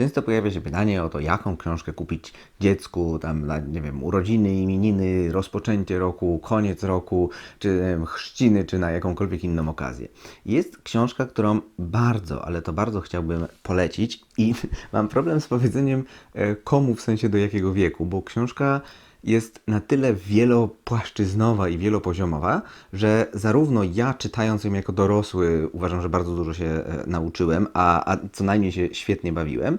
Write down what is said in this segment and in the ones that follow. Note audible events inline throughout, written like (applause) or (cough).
często pojawia się pytanie o to, jaką książkę kupić dziecku, tam nie wiem, urodziny, imieniny, rozpoczęcie roku, koniec roku, czy wiem, chrzciny, czy na jakąkolwiek inną okazję. Jest książka, którą bardzo, ale to bardzo chciałbym polecić i (laughs) mam problem z powiedzeniem e, komu, w sensie do jakiego wieku, bo książka jest na tyle wielopłaszczyznowa i wielopoziomowa, że zarówno ja czytając ją jako dorosły uważam, że bardzo dużo się e, nauczyłem, a, a co najmniej się świetnie bawiłem,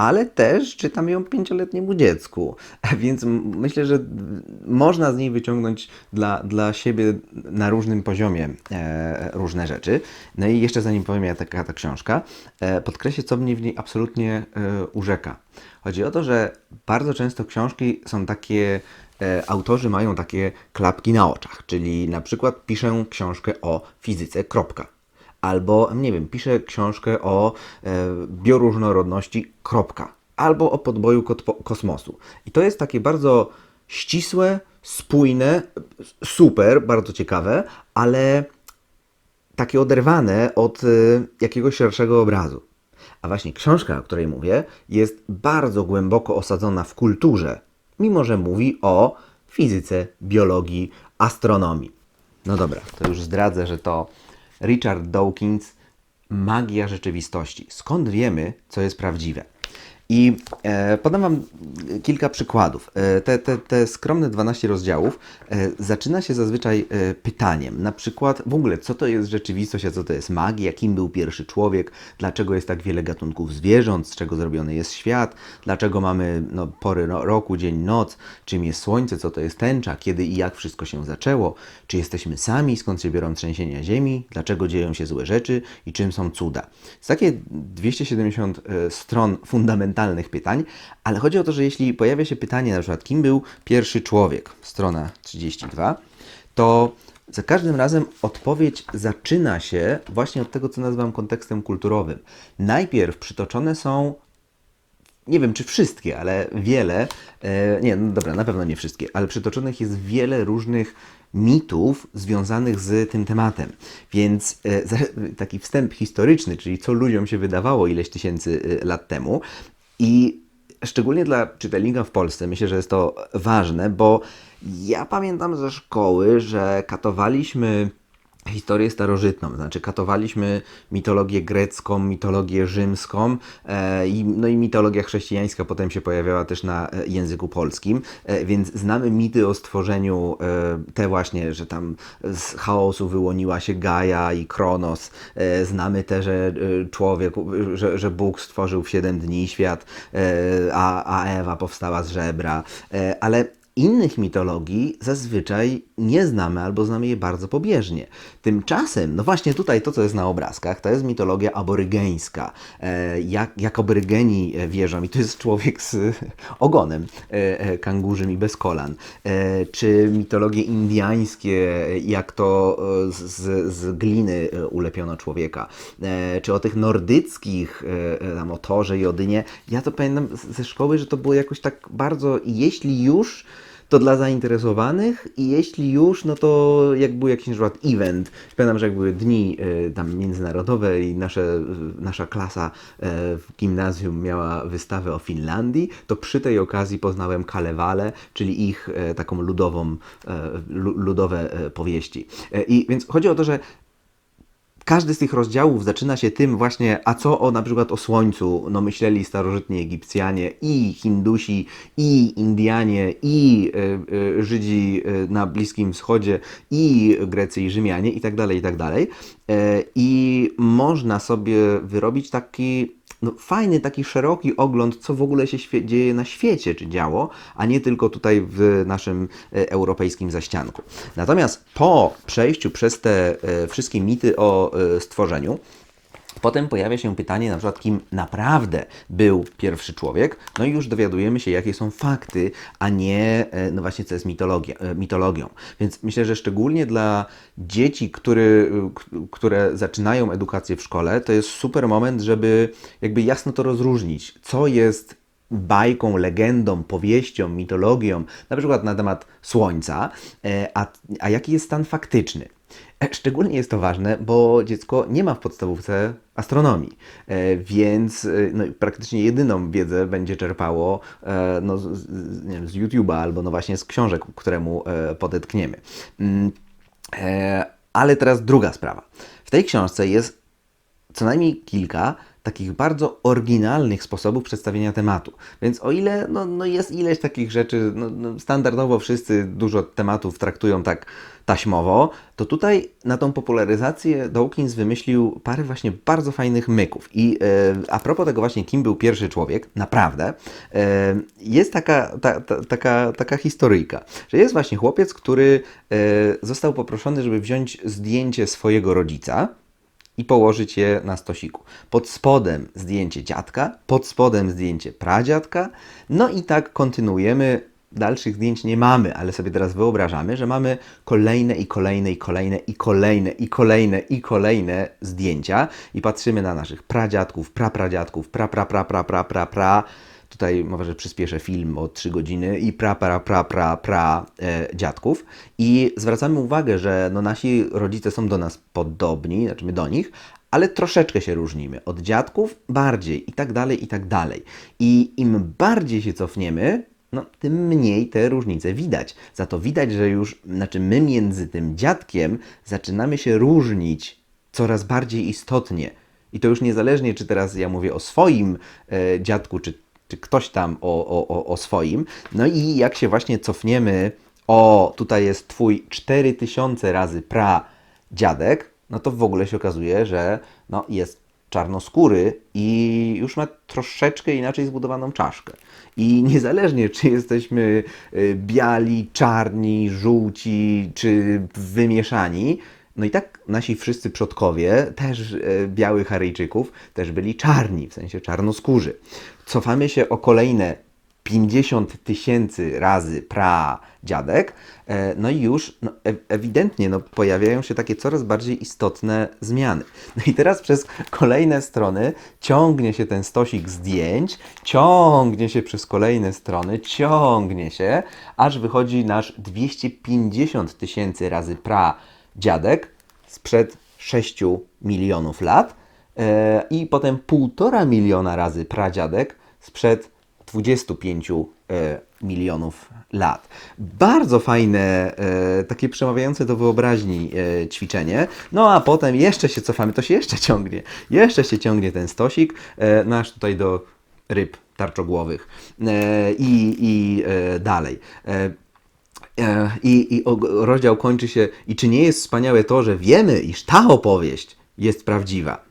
ale też czytam ją pięcioletniemu dziecku, (laughs) więc myślę, że można z niej wyciągnąć dla, dla siebie na różnym poziomie e, różne rzeczy. No i jeszcze zanim powiem, jaka ta książka, e, podkreślę, co mnie w niej absolutnie e, urzeka. Chodzi o to, że bardzo często książki są takie, e, autorzy mają takie klapki na oczach, czyli na przykład piszę książkę o fizyce, kropka. Albo, nie wiem, piszę książkę o e, bioróżnorodności, kropka. Albo o podboju kosmosu. I to jest takie bardzo ścisłe, spójne, super, bardzo ciekawe, ale takie oderwane od y, jakiegoś szerszego obrazu. A właśnie książka, o której mówię, jest bardzo głęboko osadzona w kulturze, mimo że mówi o fizyce, biologii, astronomii. No dobra, to już zdradzę, że to Richard Dawkins, Magia rzeczywistości. Skąd wiemy, co jest prawdziwe? I e, podam Wam kilka przykładów. E, te, te, te skromne 12 rozdziałów e, zaczyna się zazwyczaj pytaniem, na przykład w ogóle, co to jest rzeczywistość, a co to jest magia, kim był pierwszy człowiek, dlaczego jest tak wiele gatunków zwierząt, z czego zrobiony jest świat, dlaczego mamy no, pory ro- roku, dzień, noc, czym jest słońce, co to jest tęcza, kiedy i jak wszystko się zaczęło, czy jesteśmy sami, skąd się biorą trzęsienia ziemi, dlaczego dzieją się złe rzeczy? I czym są cuda. Jest takie 270 e, stron fundamentalnych pytań, ale chodzi o to, że jeśli pojawia się pytanie na przykład, kim był pierwszy człowiek, strona 32, to za każdym razem odpowiedź zaczyna się właśnie od tego, co nazywam kontekstem kulturowym. Najpierw przytoczone są nie wiem czy wszystkie, ale wiele, e, nie, no dobra, na pewno nie wszystkie, ale przytoczonych jest wiele różnych mitów związanych z tym tematem. Więc e, taki wstęp historyczny, czyli co ludziom się wydawało ileś tysięcy e, lat temu i szczególnie dla czytelnika w Polsce myślę, że jest to ważne, bo ja pamiętam ze szkoły, że katowaliśmy historię starożytną, znaczy katowaliśmy mitologię grecką, mitologię rzymską e, i, no i mitologia chrześcijańska potem się pojawiała też na e, języku polskim, e, więc znamy mity o stworzeniu e, te właśnie, że tam z chaosu wyłoniła się Gaia i Kronos, e, znamy te, że e, człowiek, że, że Bóg stworzył w 7 dni świat, e, a, a Ewa powstała z żebra, e, ale Innych mitologii zazwyczaj nie znamy albo znamy je bardzo pobieżnie. Tymczasem, no właśnie tutaj to, co jest na obrazkach, to jest mitologia aborygeńska. E, jak, jak aborygeni wierzą, i to jest człowiek z (laughs) ogonem e, e, kangurzym i bez kolan. Czy mitologie indiańskie, jak to z, z gliny ulepiono człowieka. Czy o tych nordyckich, tam o Torze i Odynie. Ja to pamiętam ze szkoły, że to było jakoś tak bardzo, jeśli już, to dla zainteresowanych i jeśli już, no to jak był jakiś na przykład event, pamiętam, że jak były dni e, tam międzynarodowe i nasze, e, nasza klasa e, w gimnazjum miała wystawę o Finlandii, to przy tej okazji poznałem Kalewale, czyli ich e, taką ludową, lu- ludowe e, powieści. I więc chodzi o to, że każdy z tych rozdziałów zaczyna się tym właśnie, a co o na przykład o Słońcu, no myśleli starożytni Egipcjanie i Hindusi, i Indianie, i y, y, Żydzi y, na Bliskim Wschodzie, i Grecy i Rzymianie i tak dalej, i tak dalej. E, I można sobie wyrobić taki no, fajny, taki szeroki ogląd, co w ogóle się dzieje na świecie, czy działo, a nie tylko tutaj w naszym e, europejskim zaścianku. Natomiast po przejściu przez te e, wszystkie mity o e, stworzeniu, Potem pojawia się pytanie, na przykład, kim naprawdę był pierwszy człowiek, no i już dowiadujemy się, jakie są fakty, a nie, e, no właśnie, co jest e, mitologią. Więc myślę, że szczególnie dla dzieci, który, k- które zaczynają edukację w szkole, to jest super moment, żeby jakby jasno to rozróżnić, co jest bajką, legendą, powieścią, mitologią, na przykład na temat Słońca, e, a, a jaki jest stan faktyczny. (laughs) Szczególnie jest to ważne, bo dziecko nie ma w podstawówce astronomii, e, więc e, no, praktycznie jedyną wiedzę będzie czerpało e, no, z, wiem, z YouTube'a albo no właśnie z książek, któremu podetkniemy. Mm, Ale teraz druga sprawa. W tej książce jest co najmniej kilka takich bardzo oryginalnych sposobów przedstawienia tematu. Więc o ile no, no jest ileś takich rzeczy, no, no standardowo wszyscy dużo tematów traktują tak taśmowo, to tutaj na tą popularyzację Dawkins wymyślił parę właśnie bardzo fajnych myków. I e, a propos tego właśnie, kim był pierwszy człowiek, naprawdę, e, jest taka, ta, ta, taka, taka historyjka, że jest właśnie chłopiec, który e, został poproszony, żeby wziąć zdjęcie swojego rodzica, i położyć je na stosiku. Pod spodem zdjęcie dziadka, pod spodem zdjęcie pradziadka, no i tak kontynuujemy. Dalszych zdjęć nie mamy, ale sobie teraz wyobrażamy, że mamy kolejne i kolejne i kolejne i kolejne i kolejne i kolejne zdjęcia i patrzymy na naszych pradziadków, prapradziadków, pra pra pra pra pra pra pra. Tutaj może przyspieszę film o 3 godziny i pra pra pra pra pra e, dziadków i zwracamy uwagę, że no nasi rodzice są do nas podobni, znaczy my do nich, ale troszeczkę się różnimy. Od dziadków bardziej i tak dalej, i tak dalej. I im bardziej się cofniemy, no, tym mniej te różnice widać. Za to widać, że już, znaczy my między tym dziadkiem zaczynamy się różnić coraz bardziej istotnie. I to już niezależnie, czy teraz ja mówię o swoim e, dziadku, czy, czy ktoś tam o, o, o, swoim. No i jak się właśnie cofniemy, o, tutaj jest twój 4000 razy pra dziadek, no to w ogóle się okazuje, że no, jest czarnoskóry i już ma troszeczkę inaczej zbudowaną czaszkę. I (laughs) niezależnie, czy jesteśmy y, biali, czarni, żółci, czy wymieszani, no i tak nasi wszyscy przodkowie, też e, białych Aryjczyków, też byli czarni, w sensie czarnoskórzy. Cofamy się o kolejne 50 tysięcy razy pradziadek, e, no i już no, e- ewidentnie no, pojawiają się takie coraz bardziej istotne zmiany. No i teraz przez kolejne strony ciągnie się ten stosik zdjęć, ciągnie się przez kolejne strony, ciągnie się, aż wychodzi nasz 250 tysięcy razy pradziadek sprzed 6 milionów lat e, i potem półtora miliona razy pradziadek sprzed 25 e, milionów lat. Bardzo fajne, e, takie przemawiające do wyobraźni ćwiczenie. No a potem jeszcze się cofamy, to się jeszcze ciągnie. Jeszcze się ciągnie ten stosik, nasz tutaj do ryb tarczogłowych i, i dalej. E, E, I, I rozdział kończy się, i czy nie jest wspaniałe to, że wiemy, iż ta opowieść jest prawdziwa.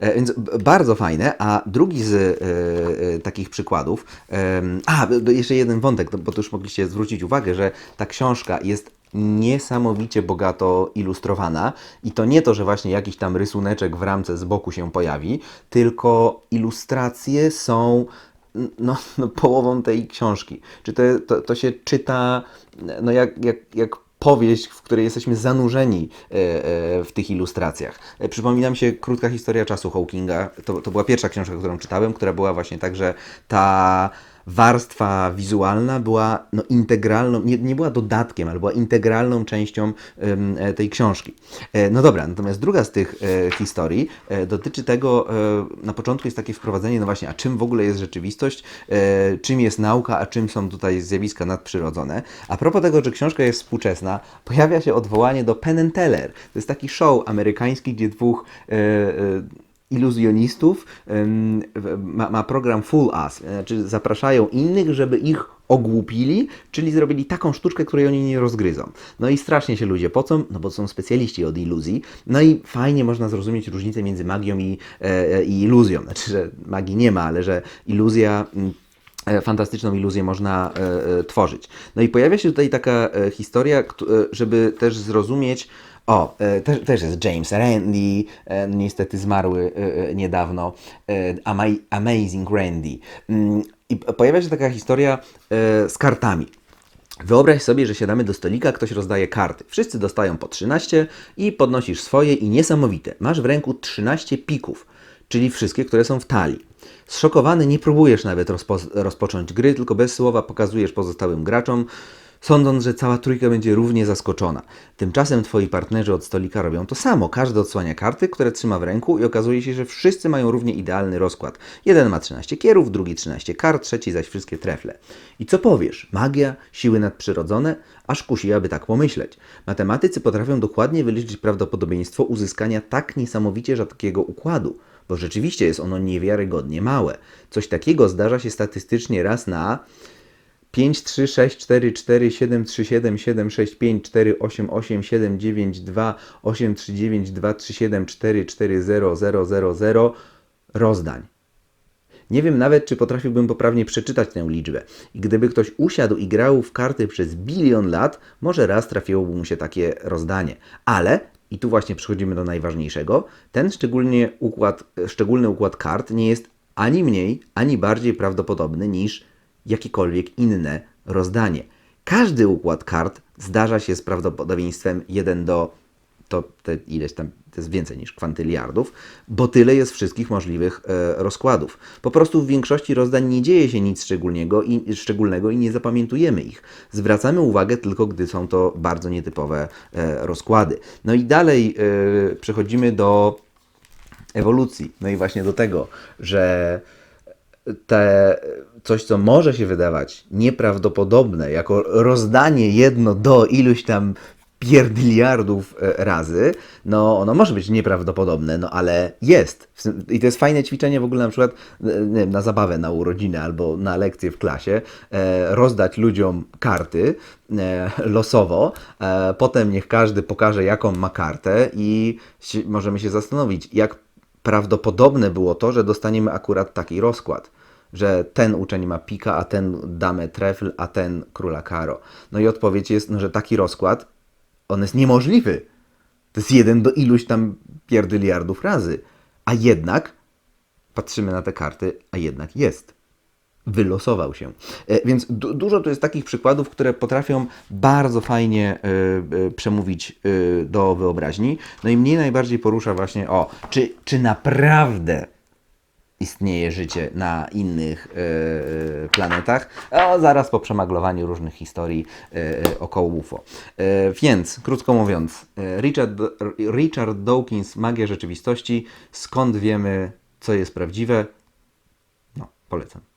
E, Więc bardzo fajne, a drugi z e, e, takich przykładów, em, a jeszcze jeden wątek, no bo to już mogliście zwrócić uwagę, że ta książka jest niesamowicie bogato ilustrowana i to nie to, że właśnie jakiś tam rysuneczek w ramce z boku się pojawi, tylko ilustracje są no, no, połową tej książki. Czy to, to, to się czyta no, jak, jak, jak powieść, w której jesteśmy zanurzeni e, e, w tych ilustracjach. E, Przypomina mi się krótka historia czasu Hawkinga. To, to była pierwsza książka, którą czytałem, która była właśnie tak, że ta warstwa wizualna była no, integralną, nie, nie była dodatkiem, ale była integralną częścią e, tej książki. E, no dobra, natomiast druga z tych e, historii dotyczy tego, na początku jest takie wprowadzenie, no właśnie, a czym w ogóle jest rzeczywistość, czym jest nauka, a czym są tutaj zjawiska nadprzyrodzone. A propos tego, że książka jest współczesna, pojawia się odwołanie do Penn Teller. To jest taki show amerykański, gdzie dwóch iluzjonistów ma, ma program Full Us, znaczy zapraszają innych, żeby ich ogłupili, czyli zrobili taką sztuczkę, której oni nie rozgryzą. No i strasznie się ludzie pocą, no bo są specjaliści od iluzji, no i fajnie można zrozumieć różnicę między magią i, e, e, i iluzją. Znaczy, że magii nie ma, ale że iluzja... mm, e, fantastyczną iluzję można e, e, tworzyć. No i pojawia się tutaj taka e, historia, e, żeby też zrozumieć, o, e, też, też jest James Randi, e, niestety zmarły e, niedawno, Ama- Amazing Randy. Mm, I pojawia się taka historia z kartami. Wyobraź sobie, że siadamy do stolika, ktoś rozdaje karty. Wszyscy dostają po 13 i podnosisz swoje i niesamowite. Masz w ręku 13 pików, czyli wszystkie, które są w talii. Zszokowany nie próbujesz nawet rozpo rozpocząć gry, tylko bez słowa pokazujesz pozostałym graczom sądząc, że cała trójka będzie równie zaskoczona. Tymczasem twoi partnerzy od stolika robią to samo. Każdy odsłania karty, które trzyma w ręku i okazuje się, że wszyscy mają równie idealny rozkład. Jeden ma 13 kierów, drugi 13 kart, trzeci zaś wszystkie trefle. I co powiesz? Magia? Siły nadprzyrodzone? Aż kusi, aby tak pomyśleć. Matematycy potrafią dokładnie wyliczyć prawdopodobieństwo uzyskania tak niesamowicie rzadkiego układu, bo rzeczywiście jest ono niewiarygodnie małe. Coś takiego zdarza się statystycznie raz na 5, 3, 6, 4, 4, 7, 3, 7, 7, 6, 5, 4, 8, 8, 7, 9, 2, 8, 3, 9, 2, 3, 7, 4, 4, 0, 0, 0, 0 rozdań. Nie wiem nawet, czy potrafiłbym poprawnie przeczytać tę liczbę. I gdyby ktoś usiadł i grał w karty przez bilion lat, może raz trafiłoby mu się takie rozdanie. Ale, i tu właśnie przechodzimy do najważniejszego, ten szczególnie układ, szczególny układ kart nie jest ani mniej, ani bardziej prawdopodobny niż jakiekolwiek inne rozdanie. Każdy układ kart zdarza się z prawdopodobieństwem 1 do to te ileś tam, to jest więcej niż kwantyliardów, bo tyle jest wszystkich możliwych e, rozkładów. Po prostu w większości rozdań nie dzieje się nic szczególnego i, szczególnego i nie zapamiętujemy ich. Zwracamy uwagę tylko, gdy są to bardzo nietypowe e, rozkłady. No i dalej e, przechodzimy do ewolucji. No i właśnie do tego, że te coś, co może się wydawać nieprawdopodobne, jako rozdanie jedno do iluś tam pierdyliardów e, razy, no ono może być nieprawdopodobne, no ale jest. I to jest fajne ćwiczenie w ogóle na przykład e, wiem, na zabawę, na urodziny albo na lekcję w klasie, e, rozdać ludziom karty e, losowo, e, potem niech każdy pokaże jaką ma kartę i możemy się zastanowić, jak prawdopodobne było to, że dostaniemy akurat taki rozkład. Że ten uczeń ma pika, a ten damę trefl, a ten króla karo. No i odpowiedź jest, no, że taki rozkład, on jest niemożliwy. To jest jeden do iluś tam pierdyliardów razy. A jednak patrzymy na te karty, a jednak jest. Wylosował się. E, Więc du- dużo tu jest takich przykładów, które potrafią bardzo fajnie e, e, przemówić e, do wyobraźni. No i mnie najbardziej porusza właśnie o, czy, czy naprawdę istnieje życie na innych e, planetach, a zaraz po przemaglowaniu różnych historii e, około UFO. E, więc, krótko mówiąc, Richard, Richard Dawkins, Magia Rzeczywistości, skąd wiemy, co jest prawdziwe? No, polecam.